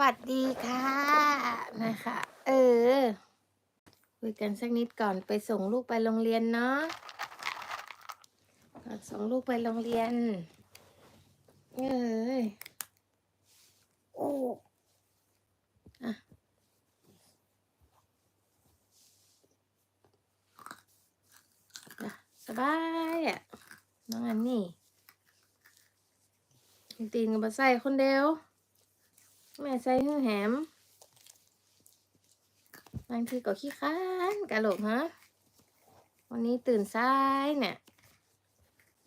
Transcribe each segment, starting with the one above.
วัสดีค่ะนะคะ เออ คุยกันสักนิดก่อนไปส่งลูกไปโรงเรียนเนาะก่อนส่งลูกไปโรงเรียน เอ้ยโอ้อะจ้ะสบายอะน้องอันนี่ตีนกับมาใส่คนเดียว แม่ใส่หื้อแหมบางทีก็ขี้ค้านกะโหลกฮะวันนี้ตื่นสายเนี่ย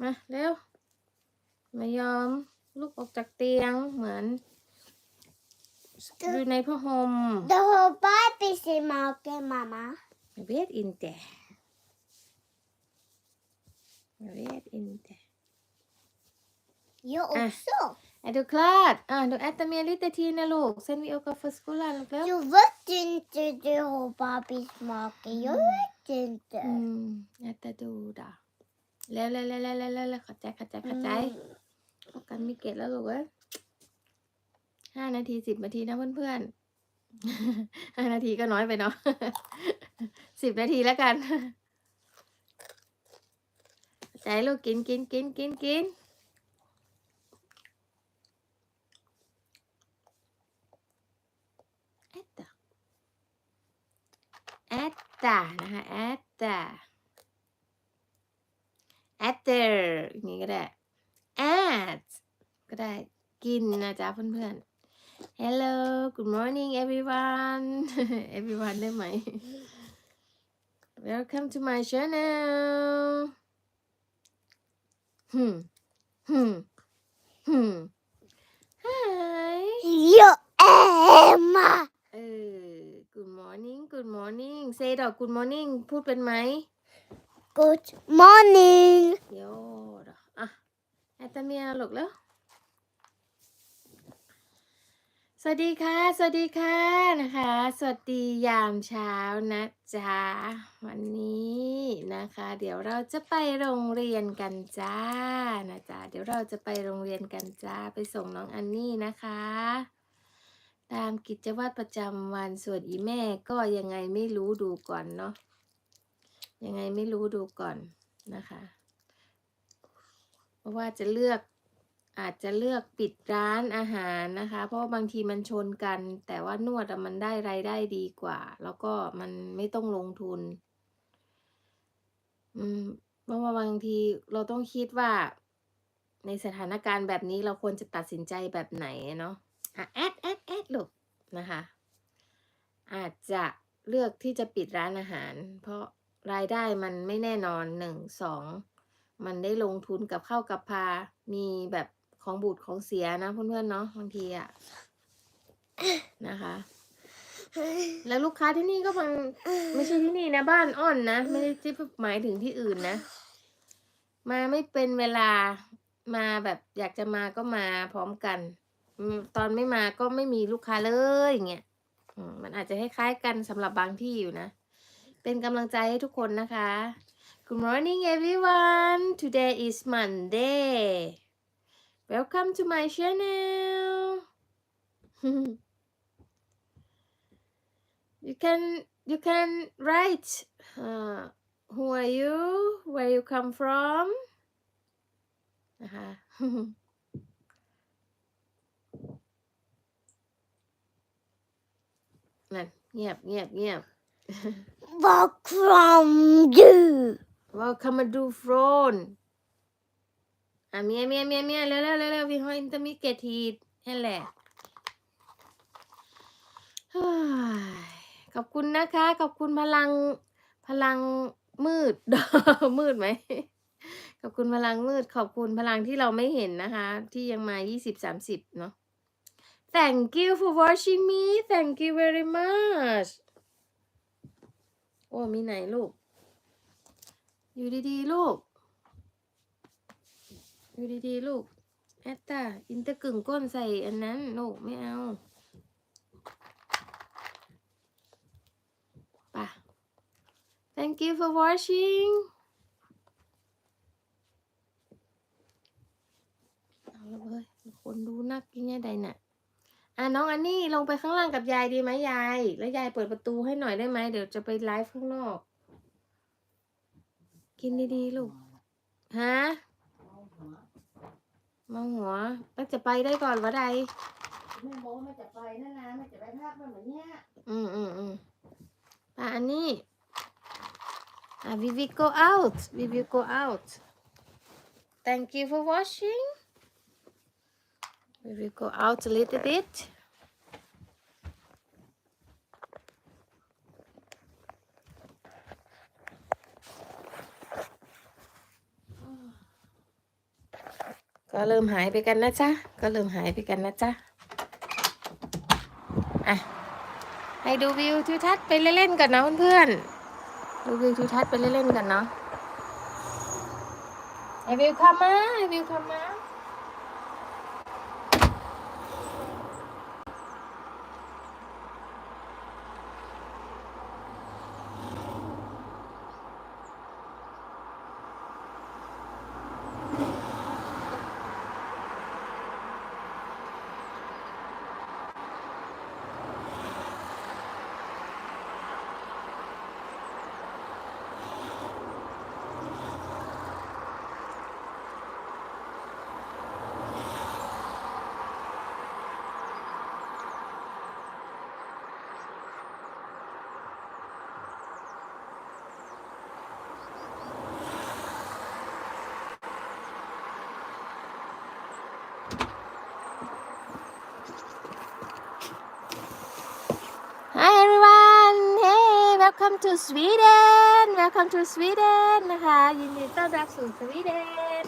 มาเร็ว ไม่ยอมลุกออกจากเตียงเหมือนอยู่ในผ้าห่ม The whole Barbie is maken, mama. Jag vet inte. Jag vet inte. Jag Äh. också. Är du klar? Ah, du äter mer lite tid när låg. Sen vi åker för skolan. Eller? Jag vet inte the whole Barbie smaken. Jag vet inte. Mm, äter du då? เร็วเร็วเร็วเร็วเร็วเร็วขัดใจขัดใจขัดใจ Mm. พบกันมีเกตแล้วลูกเอ้ยห้านาทีสิบนาทีนะเพื่อนๆ ห้านาทีก็น้อยไปเนาะ สิบนาทีแล้วกัน ใจลูกกินกินกินกินกินแอตตา แอตตานะคะแอตตาแอตเตอร์อย่างนี้ก็ได้ at ก็ได้กินนะจ๊ะเพื่อนๆ Hello good morning everyone everyone ได้ไหม Welcome to my channel ฮึมฮึมฮึม Hi Jag Emma. เออ Good morning Good morning say ดอก Good morning พูดเป็นไหม Good morning. โยดอกอะแอตตาเมียหลกแล้ว สวัสดีค่ะ สวัสดีค่ะนะคะ สวัสดียามเช้านะจ๊ะ วันนี้นะคะ เดี๋ยวเราจะไปโรงเรียนกันจ้านะจ๊ะ เดี๋ยวเราจะไปโรงเรียนกันจ้า ไปส่งน้องอันนี่นะคะ ตามกิจวัตรประจำวันส่วนอีแม่ก็ยังไงไม่รู้ดูก่อนเนาะยังไงไม่รู้ดูก่อนนะคะเพราะว่าจะเลือกอาจจะเลือกปิดร้านอาหารนะคะ เพราะบางทีมันชนกัน แต่ว่านวดมันได้รายได้ดีกว่า แล้วก็มันไม่ต้องลงทุน อืมเพราะว่าบางทีเราต้องคิดว่า ในสถานการณ์แบบนี้เราควรจะตัดสินใจแบบไหนเนาะ อะแอดแอดแอดลูกนะคะ อาจจะเลือกที่จะปิดร้านอาหาร เพราะรายได้มันไม่แน่นอนหนึ่งสองมันได้ลงทุนกับข้าวกับพา มีแบบของบูดของเสียนะเพื่อนๆเนาะบางทีอะนะคะ แล้วลูกค้าที่นี่ก็มันไม่ใช่ที่นี่นะบ้านอ้อนนะ ไม่ได้ที่หมายถึงที่อื่นนะ มาไม่เป็นเวลามาแบบอยากจะมาก็มาพร้อมกันอืม ตอนไม่มาก็ไม่มีลูกค้าเลยอย่างเงี้ยมมันอาจจะคล้ายๆกันสำหรับบางที่อยู่นะ เป็นกำลังใจให้ทุกคนนะคะ Good morning everyone today is Monday welcome to my channel you can you can write uh, who are you where you come from นะคะ นั่น เงียบเงียบเงียบ Vad kom du? Welcome to front อะเมียเมียเมียเมียเร็วเร็วเร็วเร็วพี่ห้อยอินเตอร์มิเกทีนั่นแหละเฮ้ยขอบคุณนะคะ ขอบคุณพลังพลังมืด มืดไหม ขอบคุณพลังมืด ขอบคุณพลังที่เราไม่เห็นนะคะ ที่ยังมายี่สิบสามสิบเนาะ Thank you for watching me Thank you very much โอ้มีไหนลูก อยู่ดีๆลูก อยู่ดีๆลูก แอตตาอินเตอร์กึ่งก้นใส่อันนั้นลูกไม่เอาป่ะ thank you for watching เอาละเว้ยคนดูนักยังไงใดน่ะ อะน้องอันนี้ลงไปข้างล่างกับยายดีไหมยาย แล้วยายเปิดประตูให้หน่อยได้ไหมเดี๋ยวจะไปไลฟ์ข้างนอก กินดีๆลูกฮะเมาหัวแล้วจะไปได้ก่อนวะใดแม่บอกว่าแม่จะไปนั่นนะแม่จะไปภาคมันเหมือนเนี้ยอืมอืมอืมอะอันนี้อะ we will go out we will go out thank you for watching we will go out a little bit ก็เริ่มหายไปกันนะจ๊ะ ก็เริ่มหายไปกันนะจ๊ะ อะ ให้ดูวิวทิวทัศน์ไปเล่นๆกันนะเพื่อนๆ ดูวิวทิวทัศน์ไปเล่นๆกันเนาะไอวิวคามาไอวิวคามา welcome to Sweden welcome to Sweden นะคะ ยินดีต้อนรับสู่สวีเดน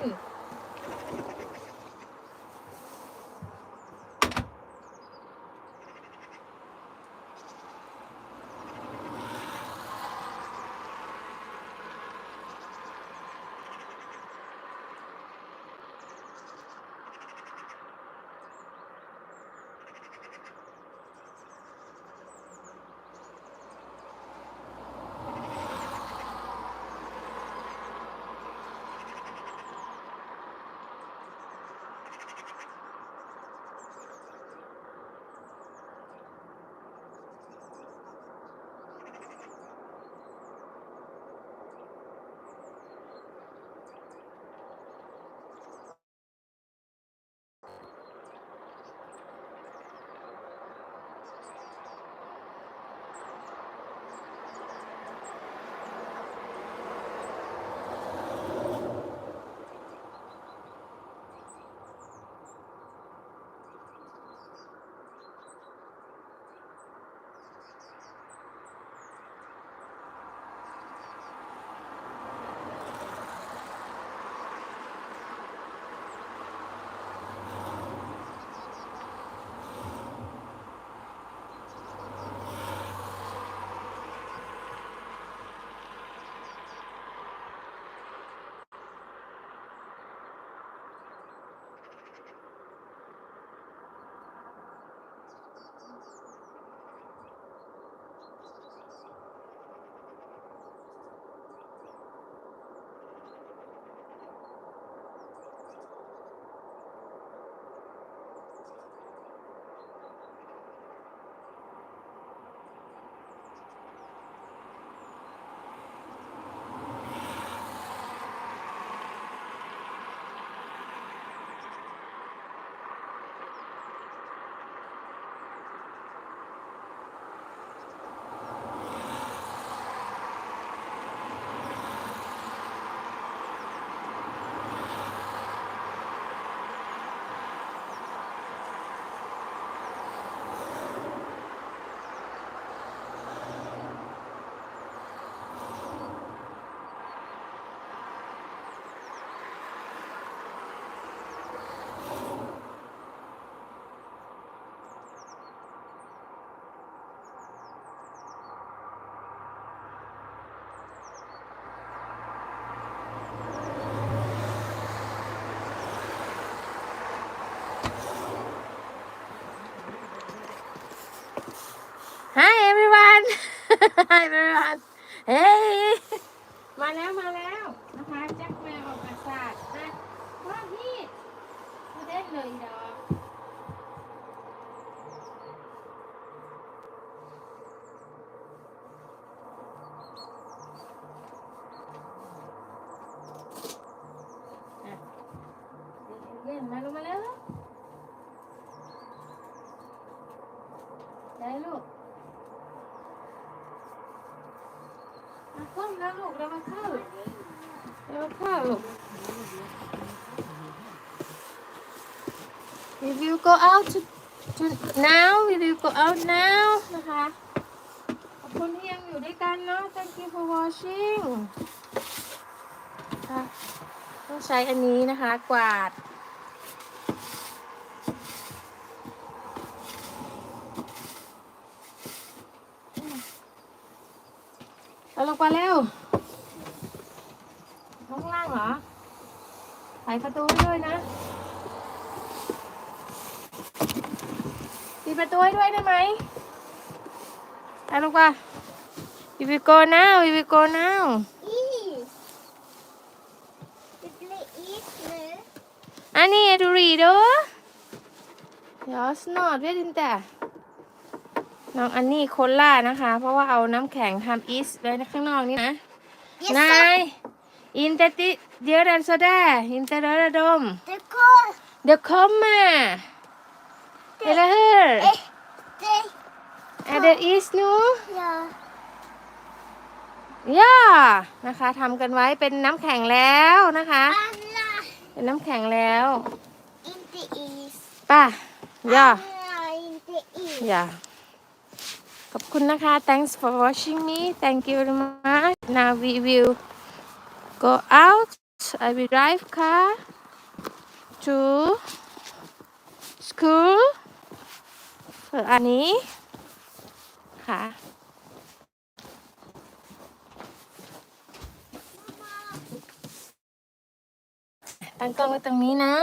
Hi everyone Hi everyone Hey มาแล้วมาแล้วนะคะแจ็คแมวออกอาสาศนะว่าพี่พูดได้เลยดอกเย็นมาลงมาแล้ว มาเข้าแล้วลูกเรามาเข้าเรามาเข้าลูก We will go out to, to now we will go out now นะคะ ขอบคุณที่ยังอยู่ด้วยกันเนาะ Thank you for watching ต้องใช้อันนี้นะคะ กวาด เอาลงไปเร็วข้างล่างเหรอใส่ประตูให้ด้วยนะปิดประตูให้ด้วยได้ไหมเอาลงไป We will go now We will go now Is. Det blir is nu. อันนี้ดูรีดูเดี๋ยวสนอดเวยดิ นแต่น้องอันนี้โคล่านะคะ เพราะว่าเอาน้ำแข็งทำอีสไว้ข้างนอกนี่นะ Yes, นายอินเตติเดียรันโซดาอินเตอร์ดม det går. เดี๋ยวคอมมาเดี๋ยวเฮ้อ Det. อะเดอีสนู Ja. ย่านะคะทำกันไว้เป็นน้ำแข็งแล้วนะคะ Anna. เป็นน้ำแข็งแล้ว Inte is. ป่ะย่า Anna, inte is. ย่า ขอบคุณนะคะ thanks for watching me thank you very much now we will go out I will drive car to school อันนี้ค่ะตั้งกล้องไว้ตรงนี้นะ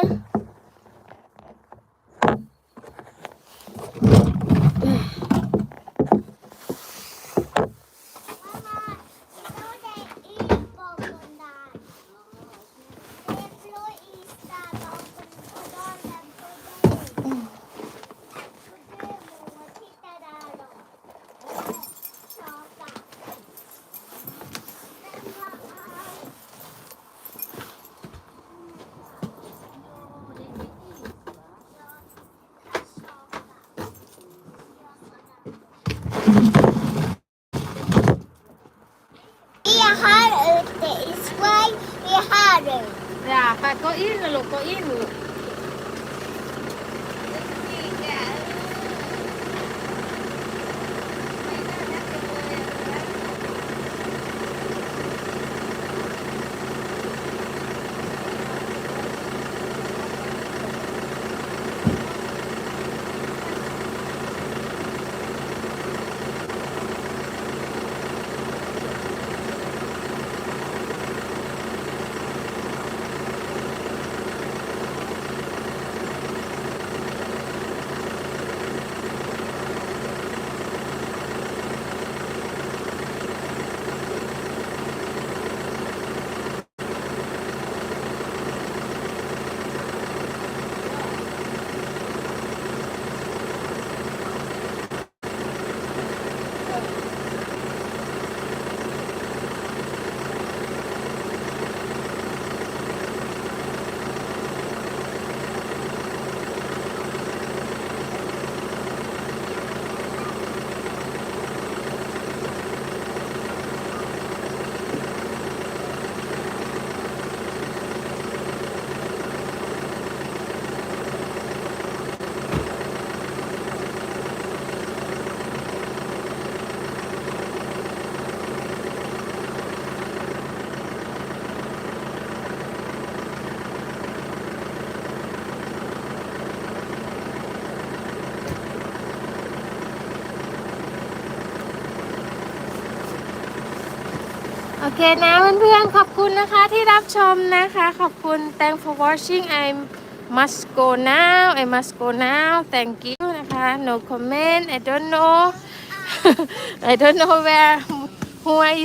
โอเคนะเพื่อนๆ ขอบคุณนะคะที่รับชมนะคะ ขอบคุณ thank for watching I must go now I must go now thank you นะคะ no comment I don't know I don't know where who are you